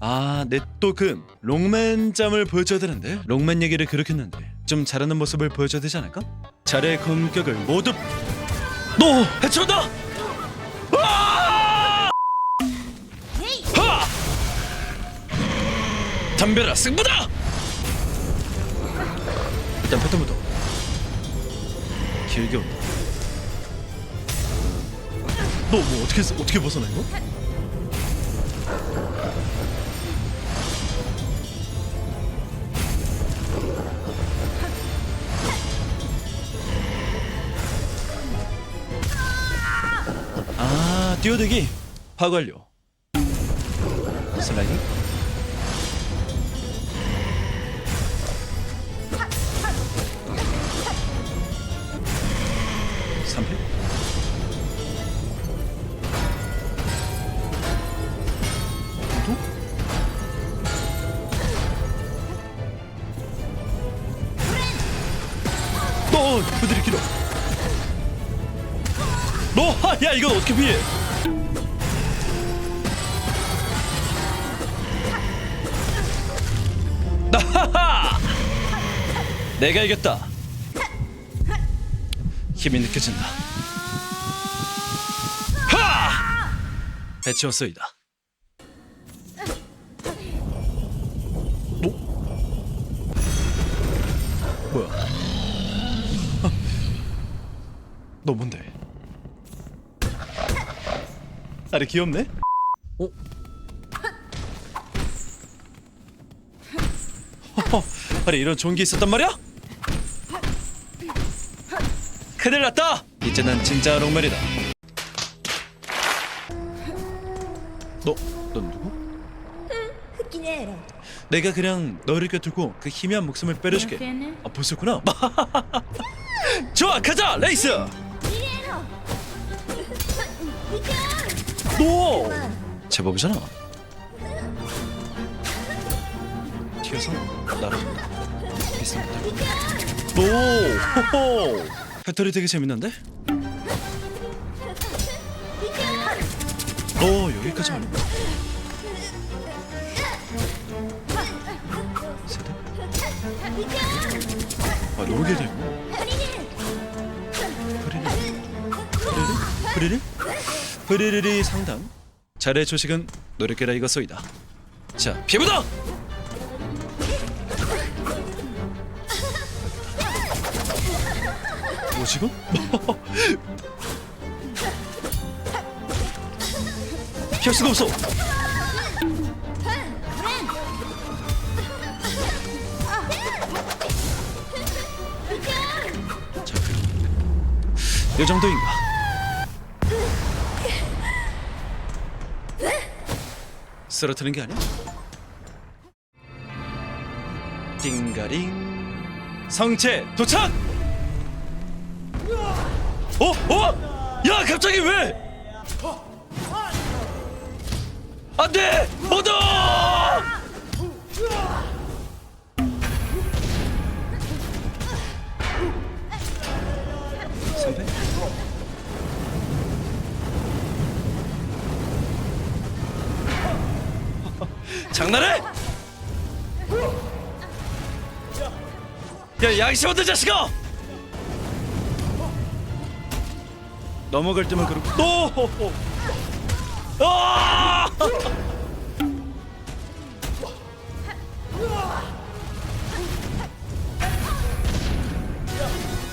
아, 내 또 그 롱맨 짬을 보여줘야 되는데 롱맨 얘기를 그렇게 했는데 좀 잘하는 모습을 보여줘야 되지 않을까? 잘의 공격을 모두 너 해쳐다! 아! 하! 담벼라 승부다! 일단 패턴부터 길게 온다. 너뭐 어떻게? 어떻게 벗어나 이거? 뛰어들기 파고 완료 슬라이딩 삼회 또? 너 그들이 길어 너! 하! 야 이건 어떻게 피해 내가 이겼다 힘이 느껴진다 하! 배치웠소이다 너? 뭐야 너 뭔데? 아래 귀엽네? 어? 허허, 아래 이런 좋은 게 있었단 말이야? 큰일 났다! 이제 난 진짜 롱멜이다. 너, 넌 누구? 흑기네 내가 그냥 너를 곁들고 그 희미한 목숨을 빼려줄게. 아, 벌써구나. 좋아, 가자, 레이스! 이리에로 너! 제법이잖아. 튀어서 날아간다. 비슷합니다. 너! 호호! 배터리 되게 재밌는데? 어 여기까지 세대? 아 길다 이거 프리리? 프리리? 프리리리 상담 잘의 조식은 노력해라 이것소이다 자 피부다! 뭐 지금? 피할 수가 없어 자, 이 정도인가? 쓰러트는 게 아니야? 띵가링 성체 도착! 어? 어? 야 갑자기 왜? 안돼! 모두! 선배? 장난해? 야 양심 없는 자식아! 넘어갈 때만 그러고 또! 아!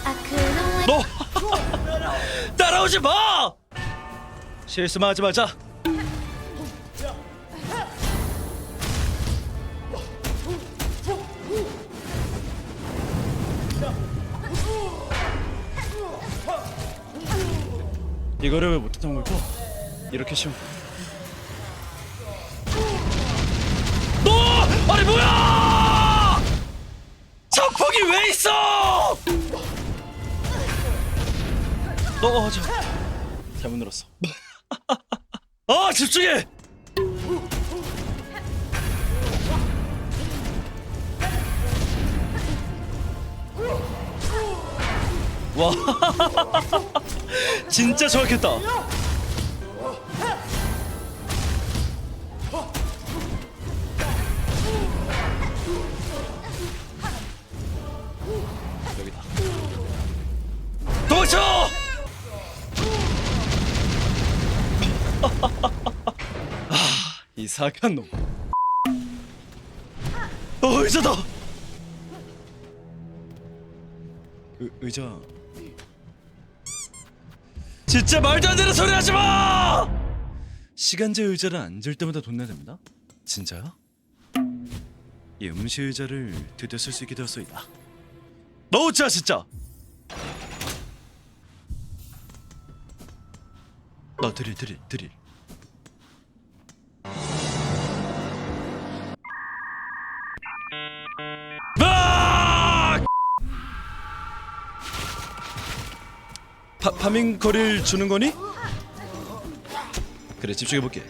悪の너 따라오지 마! 실수만 하지 말자. 이거를 왜 못했던 걸까? 이렇게 쉬운. 너 아니 뭐야? 자폭이 왜 있어? 어, 저 잘못 눌렀어. 아, 집중해. 와, 진짜 정확했다. 여기다. 도쳐! 아, 이 사악한 놈. 어, 의자다. 의, 의자. 진짜 말도 안 되는 소리 하지 마! 시간제 의자를 앉을 때마다 돈 내야 됩니다. 진짜요? 이 음식 의자를 드디어 쓸 수 있게 되었소이다. 너우자 진짜. 나 드릴 드릴 드릴. 파, 파밍 거리를 주는 거니? 그래 집중해 볼게.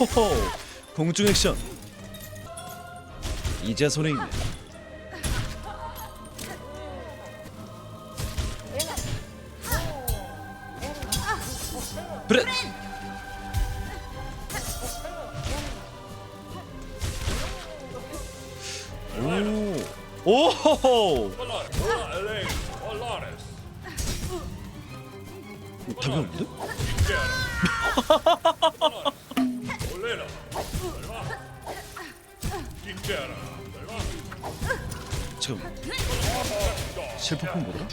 오호 공중 액션. 이제 손에 있네. 그래. 오. 오호호. 답이 없는데? 잠깐. 실버폰 뭐더라?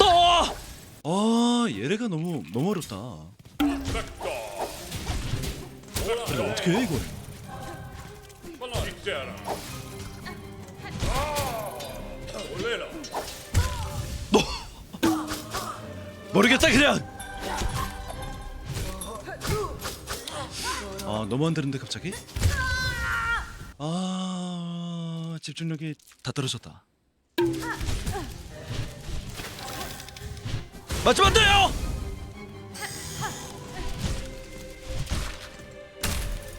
아! 아 얘네가 너무 너무 어렵다. 근데 어떻게 해 이걸? 모르겠다 그냥. 아 너무 안 되는데 갑자기? 아 집중력이 다 떨어졌다. 맞으면 안 돼요!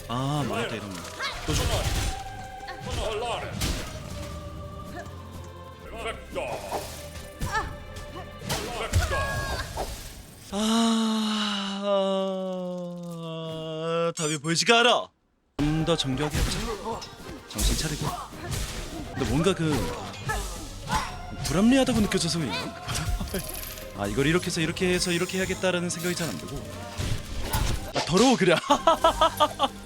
아 망했다 이러면 또 줘. 아 답이 보이지가 않아. 좀 더 정교하게 해보자. 정신 차리고. 근데 뭔가 그 불합리하다고 느껴져서 그런가? 아 이걸 이렇게 해서 이렇게 해서 이렇게 해야겠다라는 생각이 잘 안 들고. 아 더러워 그래.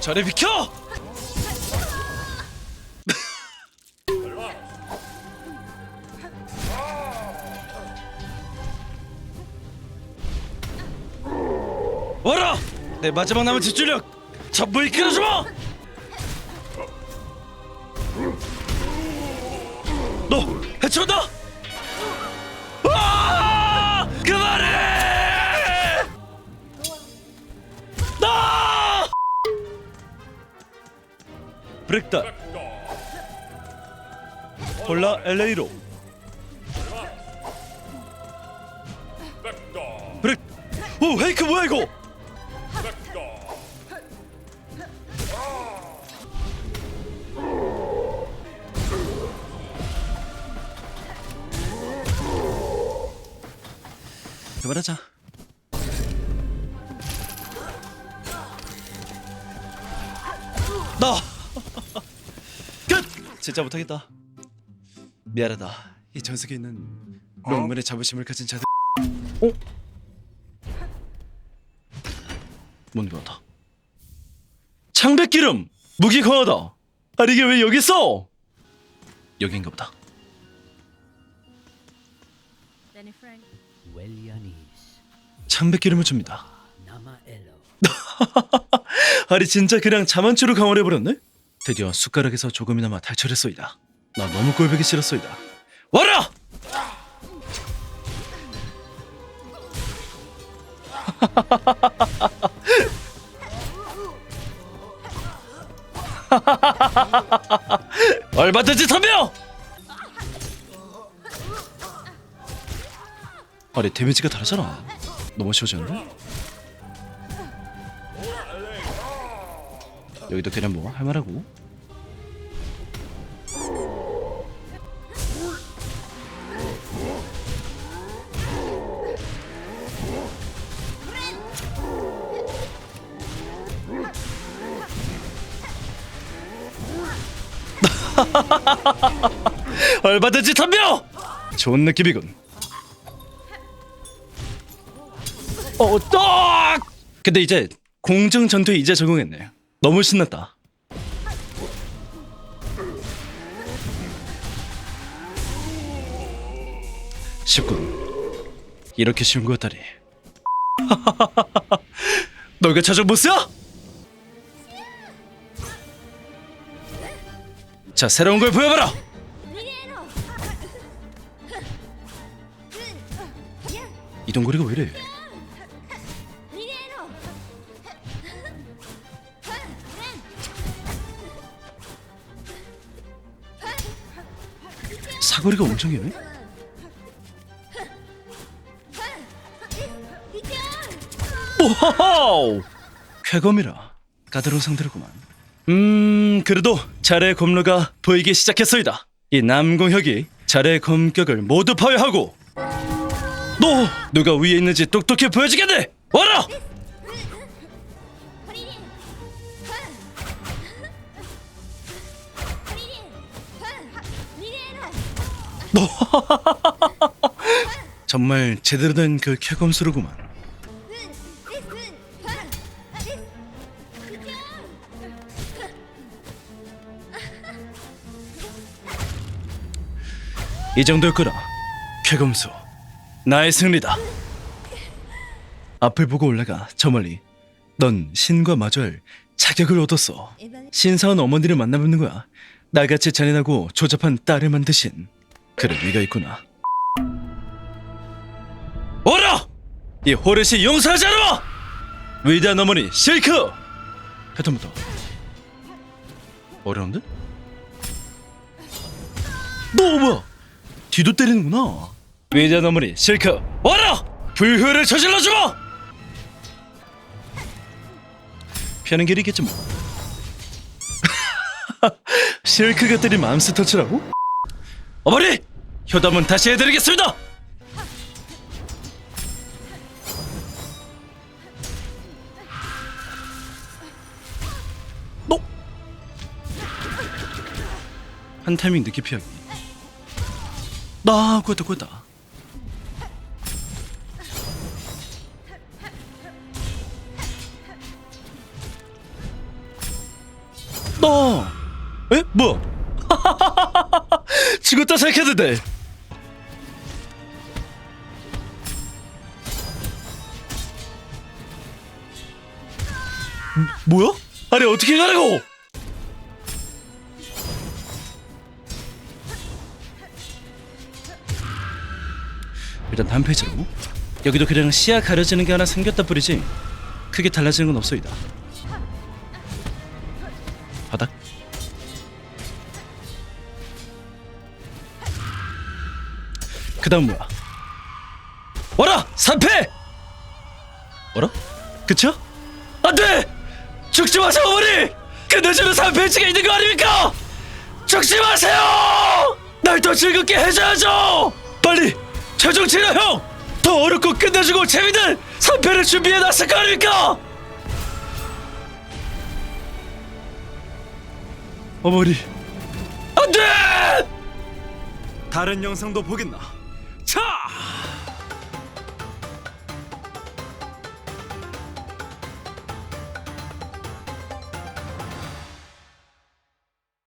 저리 비켜! 와라! 내 마지막 남은 집중력 전부 이끌어주마! 너 해치운다! 브렉다 콜라 LA로. 브렉. 오 헤이크 뭐야 이거? 그만하자. 나! 끝! 진짜 못하겠다. 미안하다. 이 전sek에 있는 롱문의 자부심을 가진 자들. 어? 뭔가 하다? 창백기름! 무기 강하다! 아니 이게 왜 여기 있어? 여긴가 보다. 창백기름을 줍니다. 아니 진짜 그냥 자만추로 강화해버렸네? 드디어 숟가락에서 조금이나마 탈출했소이다 나 너무 꼴보기 싫었소이다 와라! 얼마든지 덤벼! 아니 데미지가 다르잖아 너무 쉬워지는데? 여기도 그냥 뭐 할만하고 얼마든지 덤벼! 좋은 느낌이군 어, 어 떡! 근데 이제 공중 전투에 이제 적응했네 너무 신났다. 쉽군. 이렇게 쉬운 거였다니. 너가 찾은 보스야? 자, 새로운 걸 보여봐라. 이동거리가 왜 이래? 사거리가 엄청 기네. 오호호! 쾌검이라 까다로운 상대로구만. 음, 그래도 자의 검로가 보이기 시작했소이다. 이 남공혁이 자의 검격을 모두 파괴하고 너 누가 위에 있는지 똑똑히 보여주겠네. 와라! 정말 제대로 된 그 쾌검수로구만. 이 거라. 쾌검수. 나의 승리다. 앞을 보고 올라가 저 멀리. 넌 신과 마주할 자격을 얻었어. 신사원 어머니를 만나뵙는 거야. 나같이 잔인하고 조잡한 딸을 만드신 그런 네가 있구나. 오라! 이 호르시 않아! 위대한 어머니 실크! 패턴부터 어려운데? 너 뭐야? 뒤도 때리는구나. 위대한 어머니 실크 와라! 불효를 저질러 주마! 피하는 길이 있겠지 뭐. 실크가 때린 맘스 터치라고? 어머니! 효담은 다시 해드리겠습니다! 너! 한 타이밍 늦게 피하기. 나 구했다 구했다. 나! 에? 뭐야? 죽었다 생각했는데 뭐야? 아니 어떻게 가라고? 일단 다음 페이지로 여기도 그냥 시야 가려지는 게 하나 생겼다 뿐이지 크게 달라지는 건 없소이다 바닥 그 다음 뭐야 와라 3패 어라? 그쵸? 안돼! 죽지 마세요 어머니! 끝내주는 3패치가 있는 거 아닙니까? 죽지 마세요! 날 더 즐겁게 해줘야죠! 빨리 최종 치료형! 더 어렵고 끝내주고 재밌는 3패를 준비해놨을 거 아닙니까? 어머니 안돼! 다른 영상도 보겠나? 차!